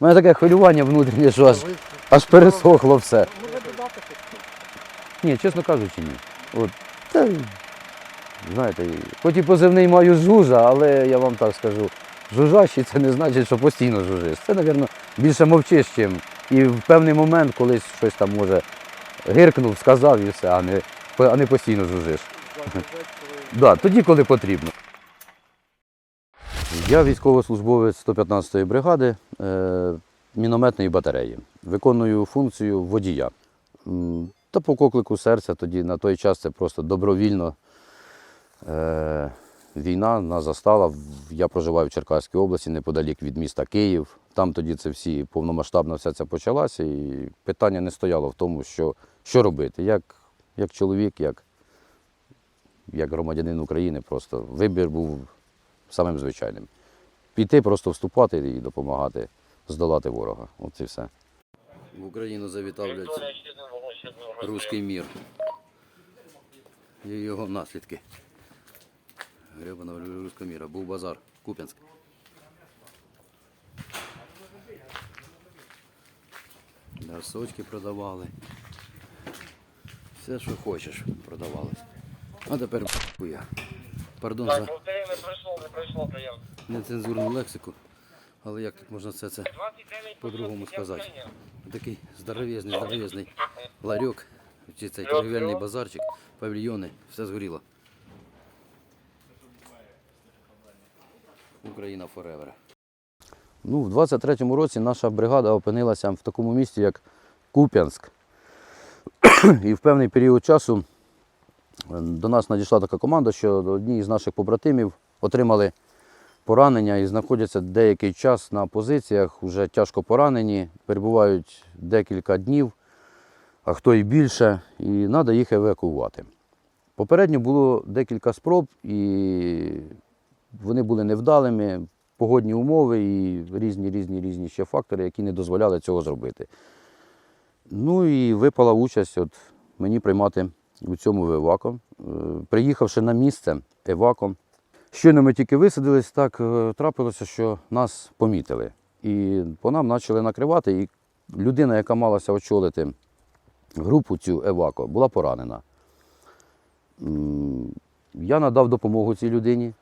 У мене таке хвилювання внутрішнє, що аж, аж пересохло все. Ні, чесно кажучи, ні. От, та, знаєте, хоч і позивний маю жужа, але я вам так скажу, жужащий це не значить, що постійно жужиш. Це, мабуть, більше мовчиш чим. І в певний момент колись щось там може гиркнув, сказав і все, а не, а не постійно жужиш. Да, тоді, коли потрібно. Я військовослужбовець 115-ї бригади е, мінометної батареї. Виконую функцію водія. Та по коклику серця тоді на той час це просто добровільно. Е, війна нас застала. Я проживаю в Черкаській області, неподалік від міста Київ. Там тоді це всі повномасштабно все це почалося, і питання не стояло в тому, що, що робити. Як, як чоловік, як, як громадянин України, просто вибір був самим звичайним. Піти, просто вступати і допомагати здолати ворога. От і все. В Україну завітав руський мір. І його наслідки. Гребана руського міра. Був базар, Куп'янськ. Носочки продавали. Все, що хочеш, продавали. А тепер я. Пардон за не пройшло, не пройшло прийом. нецензурну лексику. Але як тут можна все це по-другому сказати? Такий здоровезний, здоровезний ларьок, чи цей торгівельний базарчик, павільйони, все згоріло. Україна forever. Ну, в 23-му році наша бригада опинилася в такому місті, як Куп'янськ. І в певний період часу до нас надійшла така команда, що одні з наших побратимів отримали поранення і знаходяться деякий час на позиціях, вже тяжко поранені, перебувають декілька днів, а хто і більше, і треба їх евакуювати. Попередньо було декілька спроб, і вони були невдалими, погодні умови і різні різні різні ще фактори, які не дозволяли цього зробити. Ну і випала участь от мені приймати у цьому евако. Е, Приїхавши на місце еваком, Щойно ми тільки висадились, так е, трапилося, що нас помітили. І по нам почали накривати, і людина, яка малася очолити групу цю Евако, була поранена. Я надав допомогу цій людині.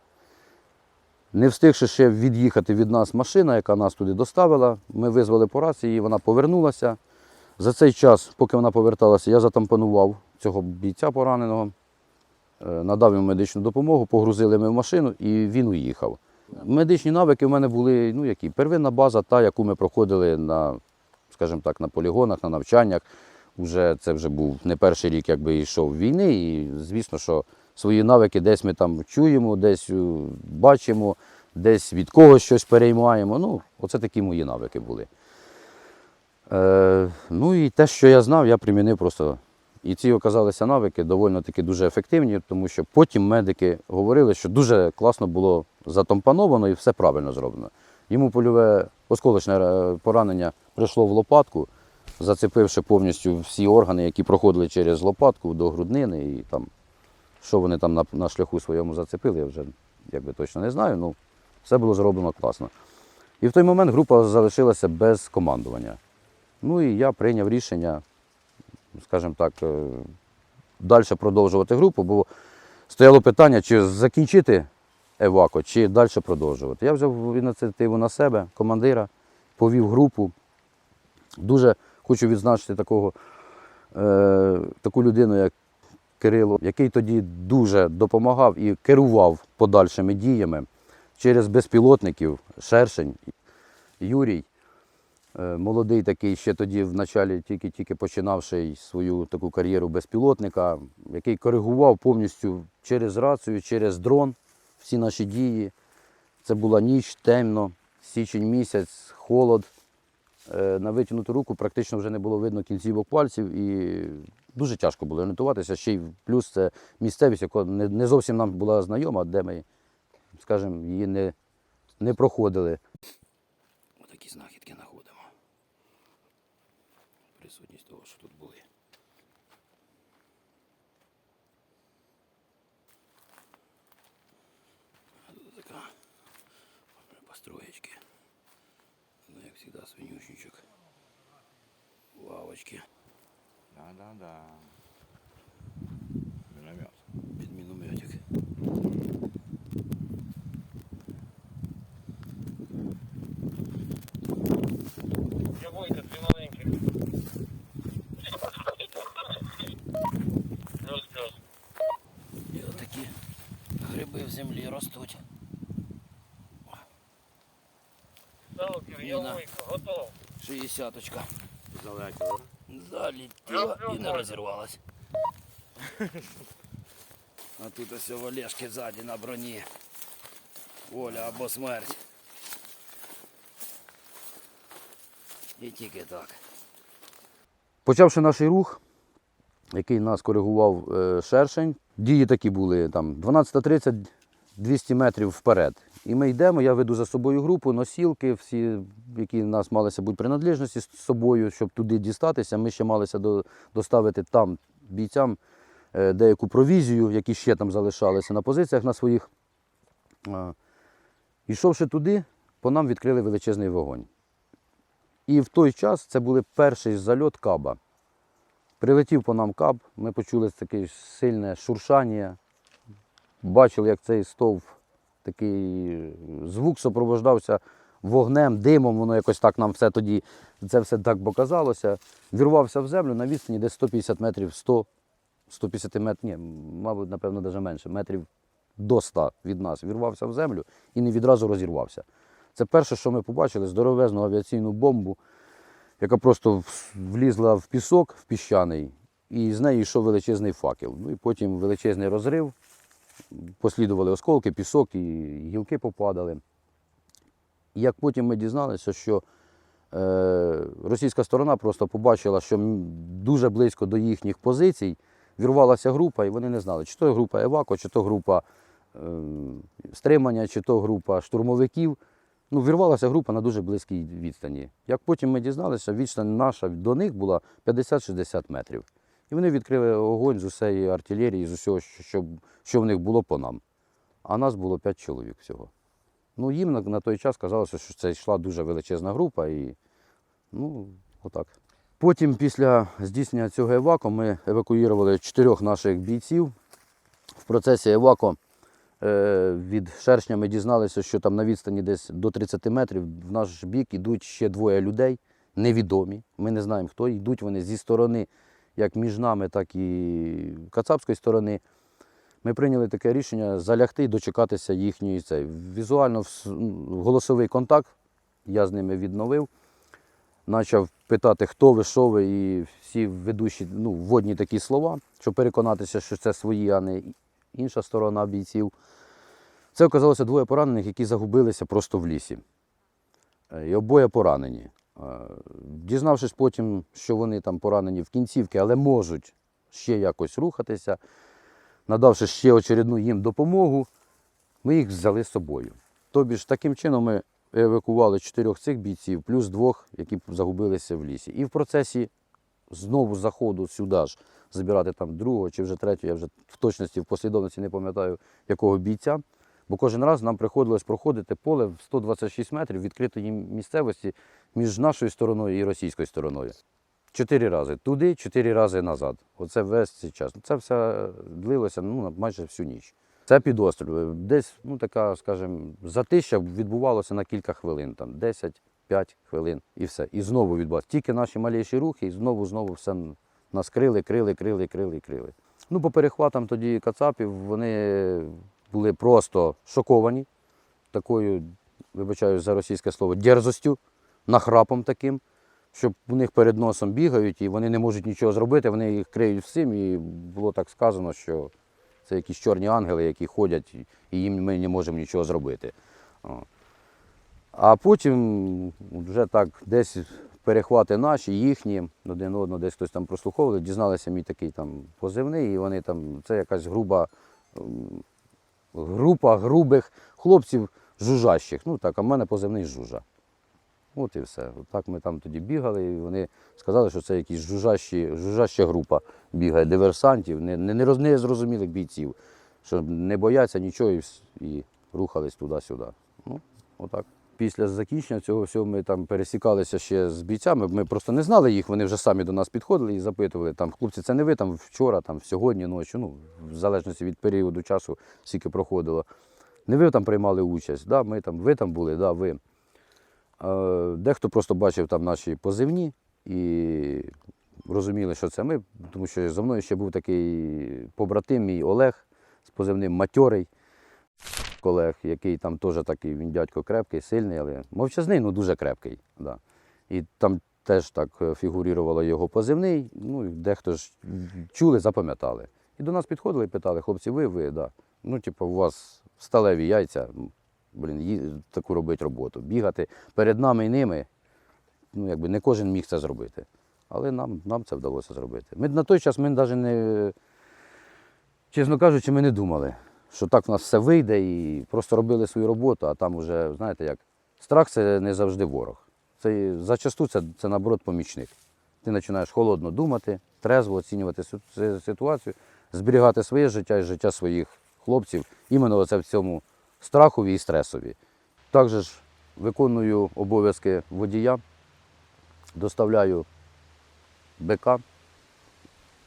Не встигши ще від'їхати від нас машина, яка нас туди доставила, ми визвали по рації, вона повернулася. За цей час, поки вона поверталася, я затампонував цього бійця пораненого. Е, надав йому медичну допомогу, погрузили ми в машину і він уїхав. Медичні навики в мене були, ну які, первинна база, та, яку ми проходили на, скажімо так, на полігонах, на навчаннях. Уже, це вже був не перший рік, якби йшов війни, і звісно, що свої навики десь ми там чуємо, десь е, бачимо, десь від когось щось переймаємо. Ну, оце такі мої навики були. Е, ну і те, що я знав, я примінив просто і ці оказалися навики доволі таки дуже ефективні, тому що потім медики говорили, що дуже класно було затомпановано і все правильно зроблено. Йому польове осколочне е, поранення прийшло в лопатку, зацепивши повністю всі органи, які проходили через лопатку до груднини. І там, що вони там на, на шляху своєму зацепили, я вже якби точно не знаю. Ну, все було зроблено класно. І в той момент група залишилася без командування. Ну і я прийняв рішення скажімо так, далі продовжувати групу, бо стояло питання, чи закінчити евако, чи далі продовжувати. Я взяв ініціативу на себе, командира, повів групу. Дуже хочу відзначити такого, е, таку людину, як Кирило, який тоді дуже допомагав і керував подальшими діями через безпілотників, Шершень, Юрій. Е, Молодий такий, ще тоді в началі тільки-тільки починавши свою таку кар'єру безпілотника, який коригував повністю через рацію, через дрон всі наші дії. Це була ніч, темно, січень місяць, холод. Е, На витягнуту руку практично вже не було видно кінцівок пальців і дуже тяжко було орієнтуватися. Ще й плюс це місцевість, яка не, зовсім нам була знайома, де ми, скажімо, її не, не проходили. Отакі знахідки знаходимо. Присутність того, що тут були. Тут така построєчки. Ну, як завжди, Свинюшничок. Лавочки. Да-да-да. Землі ростуть. Ставків, я. Готов. Шістдесяточка. Залетіло. Залетіла і не розірвалась. А тут ось у Олешки ззаді на броні. Воля або смерть. І тільки так. Почавши наш рух, який нас коригував е, шершень, дії такі були там 12.30 200 метрів вперед. І ми йдемо, я веду за собою групу, носілки, всі, які в нас малися бути принадлежності з собою, щоб туди дістатися. Ми ще малися до, доставити там бійцям е, деяку провізію, які ще там залишалися на позиціях на своїх. Ішовши туди, по нам відкрили величезний вогонь. І в той час це був перший зальот каба. Прилетів по нам каб, ми почули таке сильне шуршання, бачили, як цей стовп, такий звук супроводжався вогнем, димом, воно якось так нам все тоді, це все так показалося. Вірвався в землю на відстані десь 150 метрів, 100, 150 метрів, ні, мабуть, напевно, навіть менше, метрів до 100 від нас. Вірвався в землю і не відразу розірвався. Це перше, що ми побачили, здоровезну авіаційну бомбу, яка просто влізла в пісок, в піщаний, і з неї йшов величезний факел. Ну і потім величезний розрив, послідували осколки, пісок і гілки попадали. Як потім ми дізналися, що е, російська сторона просто побачила, що дуже близько до їхніх позицій вірвалася група, і вони не знали, чи то група Евако, чи то група е, стримання, чи то група штурмовиків. Ну, вірвалася група на дуже близькій відстані. Як потім ми дізналися, відстань наша до них була 50-60 метрів. І вони відкрили огонь з усієї артилерії, з усього, що, що, в них було по нам. А нас було 5 чоловік всього. Ну, їм на, на той час казалося, що це йшла дуже величезна група, і ну, отак. Потім, після здійснення цього еваку, ми евакуювали чотирьох наших бійців. В процесі еваку е, від шершня ми дізналися, що там на відстані десь до 30 метрів в наш бік йдуть ще двоє людей, невідомі. Ми не знаємо, хто. Йдуть вони зі сторони, як між нами, так і кацапської сторони. Ми прийняли таке рішення залягти і дочекатися їхньої цей. Візуально голосовий контакт я з ними відновив. Почав питати, хто ви, що ви, і всі ведучі ну, вводні такі слова, щоб переконатися, що це свої, а не інша сторона бійців. Це оказалося двоє поранених, які загубилися просто в лісі. Е, І обоє поранені. Дізнавшись потім, що вони там поранені в кінцівки, але можуть ще якось рухатися, надавши ще очередну їм допомогу, ми їх взяли з собою. Тобі ж таким чином ми евакували чотирьох цих бійців, плюс двох, які загубилися в лісі. І в процесі знову заходу сюди ж забирати там другого чи вже третього, я вже в точності, в послідовності не пам'ятаю, якого бійця. Бо кожен раз нам приходилось проходити поле в 126 метрів відкритої місцевості між нашою стороною і російською стороною. Чотири рази туди, чотири рази назад. Оце весь цей час. Це все длилося ну, майже всю ніч. Це підостріл. Десь, ну така, скажімо, затища відбувалося на кілька хвилин, там 10-5 хвилин і все. І знову відбувалося. Тільки наші маліші рухи, і знову, знову все нас крили, крили, крили, крили, крили. Ну, по перехватам тоді кацапів вони були просто шоковані такою, вибачаю за російське слово, дерзостю, нахрапом таким, що у них перед носом бігають і вони не можуть нічого зробити, вони їх криють всім. І було так сказано, що це якісь чорні ангели, які ходять, і їм ми не можемо нічого зробити. А потім вже так десь перехвати наші, їхні, один одного, десь хтось там прослуховували, дізналися мій такий там позивний, і вони там, це якась груба група грубих хлопців жужащих. Ну так, а в мене позивний жужа. От і все. Так ми там тоді бігали, і вони сказали, що це якісь жужащі, жужаща група бігає, диверсантів, не, не, не зрозумілих бійців, що не бояться нічого і, і рухались туди-сюди. Ну, отак. Після закінчення цього всього ми там пересікалися ще з бійцями. Ми просто не знали їх, вони вже самі до нас підходили і запитували, там, хлопці, це не ви там вчора, там, сьогодні ночі, ну, в залежності від періоду часу, скільки проходило. Не ви там приймали участь, да, ми там, ви там були, да, ви. Е, Дехто просто бачив там наші позивні і розуміли, що це ми, тому що за мною ще був такий побратим мій Олег з позивним Матьорий колег, який там теж такий, він дядько крепкий, сильний, але мовчазний, ну дуже крепкий. Да. І там теж так е, фігурувало його позивний, ну дехто ж чули, запам'ятали. І до нас підходили і питали, хлопці, ви, ви, да. Ну, типу, у вас сталеві яйця, блін, таку робити роботу. Бігати перед нами і ними, ну, якби не кожен міг це зробити. Але нам, нам це вдалося зробити. Ми на той час ми навіть не, чесно кажучи, ми не думали, що так в нас все вийде і просто робили свою роботу, а там вже, знаєте, як страх це не завжди ворог. Це зачасту це, це наоборот помічник. Ти починаєш холодно думати, трезво оцінювати ситуацію, зберігати своє життя і життя своїх хлопців, іменно оце в цьому страхові і стресові. Також ж виконую обов'язки водія, доставляю БК,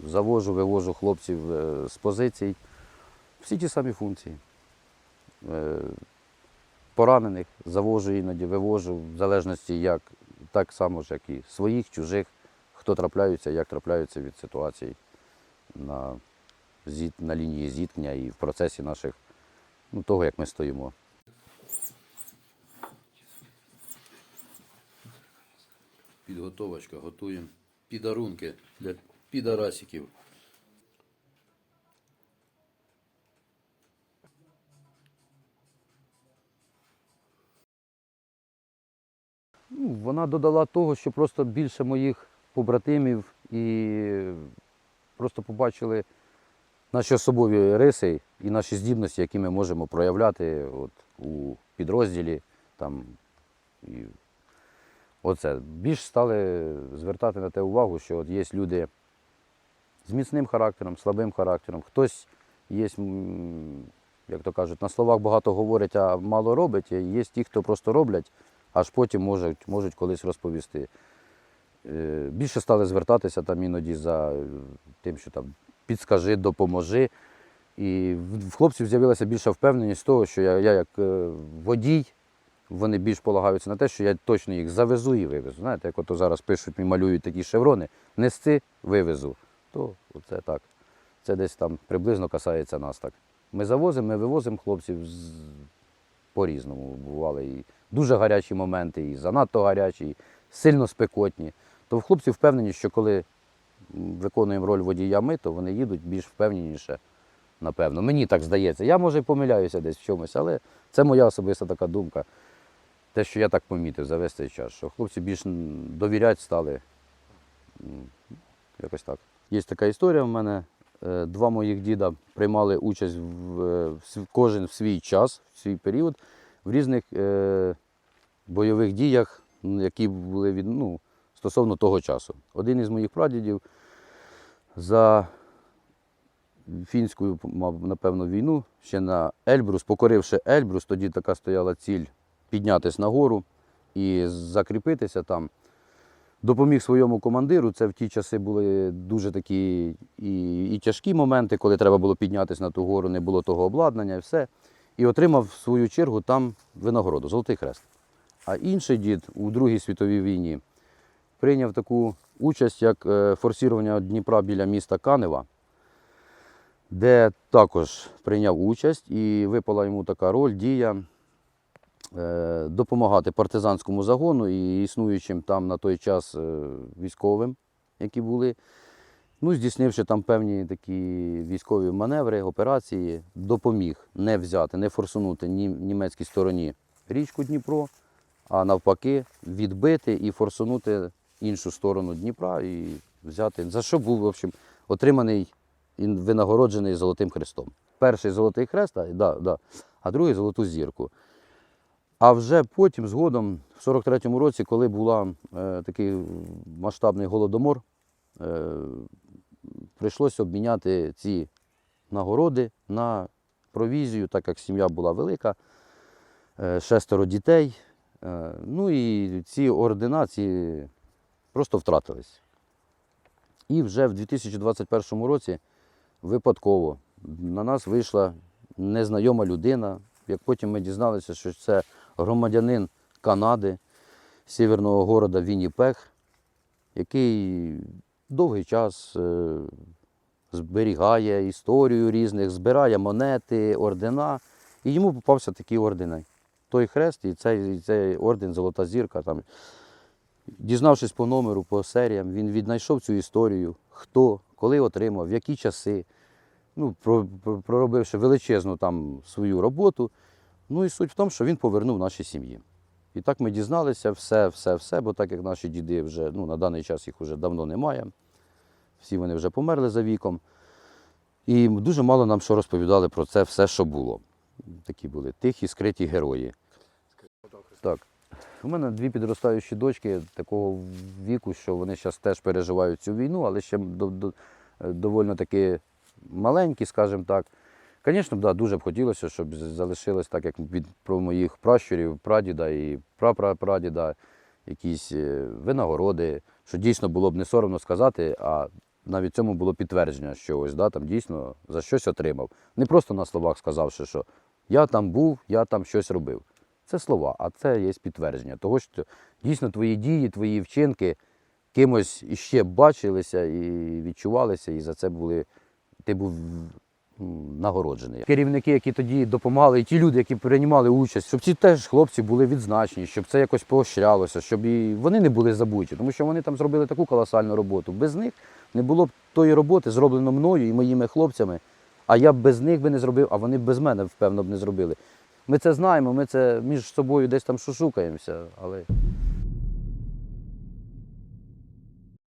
завожу, вивожу хлопців е, з позицій. Всі ті самі функції. Е, Поранених завожу іноді, вивожу, в залежності як, так само ж, як і своїх, чужих, хто трапляються, як трапляються від ситуацій на, на лінії зіткнення і в процесі наших, ну, того, як ми стоїмо. Підготовочка, готуємо підарунки для підарасиків. Ну, вона додала того, що просто більше моїх побратимів і просто побачили наші особові риси і наші здібності, які ми можемо проявляти от, у підрозділі. Там, і оце. Більш стали звертати на те увагу, що от є люди з міцним характером, слабим характером. Хтось є, як то кажуть, на словах багато говорить, а мало робить. Є ті, хто просто роблять, аж потім можуть, можуть колись розповісти. Е, Більше стали звертатися там іноді за тим, що там підскажи, допоможи. І в хлопців з'явилася більша впевненість того, що я, я як е, водій, вони більш полагаються на те, що я точно їх завезу і вивезу. Знаєте, як ото зараз пишуть і малюють такі шеврони, нести, вивезу. То це так. Це десь там приблизно касається нас так. Ми завозимо, ми вивозимо хлопців з... по-різному. Бували і дуже гарячі моменти, і занадто гарячі, і сильно спекотні. То в хлопців впевнені, що коли виконуємо роль водія ми, то вони їдуть більш впевненіше, напевно. Мені так здається. Я може і помиляюся десь в чомусь, але це моя особиста така думка. Те, що я так помітив за весь цей час, що хлопці більш довіряти стали. Якось так. Є така історія в мене. Е, Два моїх діда приймали участь в, е, в кожен в свій час, в свій період, в різних е, бойових діях, які були від, ну, стосовно того часу. Один із моїх прадідів за фінську, напевно, війну ще на Ельбрус, покоривши Ельбрус, тоді така стояла ціль піднятися нагору і закріпитися там. Допоміг своєму командиру. Це в ті часи були дуже такі і, і тяжкі моменти, коли треба було піднятися на ту гору, не було того обладнання і все. І отримав в свою чергу там винагороду, Золотий Хрест. А інший дід у Другій світовій війні прийняв таку участь, як е, форсування Дніпра біля міста Канева, де також прийняв участь і випала йому така роль, дія е, допомагати партизанському загону і існуючим там на той час е, військовим, які були. Ну, здійснивши там певні такі військові маневри, операції, допоміг не взяти, не форсунути ні німецькій стороні річку Дніпро, а навпаки, відбити і форсунути іншу сторону Дніпра і взяти. За що був, в общем, отриманий і винагороджений Золотим Хрестом. Перший золотий хрест, а, да, да, а другий золоту зірку. А вже потім, згодом, в 43-му році, коли була е, такий масштабний голодомор, е, прийшлося обміняти ці нагороди на провізію, так як сім'я була велика, е, шестеро дітей. Е, Ну і ці ордена ці просто втратились. І вже в 2021 році випадково на нас вийшла незнайома людина, як потім ми дізналися, що це громадянин Канади, сіверного города Вінніпех, який довгий час е, зберігає історію різних, збирає монети, ордена. І йому попався такий орден. Той хрест і цей, і цей орден Золота зірка. Там. Дізнавшись по номеру, по серіям, він віднайшов цю історію, хто, коли отримав, в які часи, ну, про- про- проробивши величезну там свою роботу. Ну і суть в тому, що він повернув нашій сім'ї. І так ми дізналися все, все, все, бо так як наші діди вже ну, на даний час їх вже давно немає. Всі вони вже померли за віком. І дуже мало нам що розповідали про це все, що було. Такі були тихі, скриті герої. Так. У мене дві підростаючі дочки такого віку, що вони зараз теж переживають цю війну, але ще до, до, доволі таки маленькі, скажімо так. Звісно, да, дуже б хотілося, щоб залишилось так, як від про моїх пращурів, прадіда і прапрапрадіда, якісь е, винагороди, що дійсно було б не соромно сказати, а навіть цьому було підтвердження, що ось да, там дійсно за щось отримав. Не просто на словах сказавши, що я там був, я там щось робив. Це слова, а це є підтвердження того, що дійсно твої дії, твої вчинки кимось іще бачилися і відчувалися, і за це були, ти був нагороджений. Керівники, які тоді допомагали, і ті люди, які приймали участь, щоб ці теж хлопці були відзначені, щоб це якось поощрялося, щоб і вони не були забуті, тому що вони там зробили таку колосальну роботу. Без них не було б тої роботи, зроблено мною і моїми хлопцями. А я б без них би не зробив, а вони б без мене, впевно, б не зробили. Ми це знаємо, ми це між собою десь там шушукаємося, але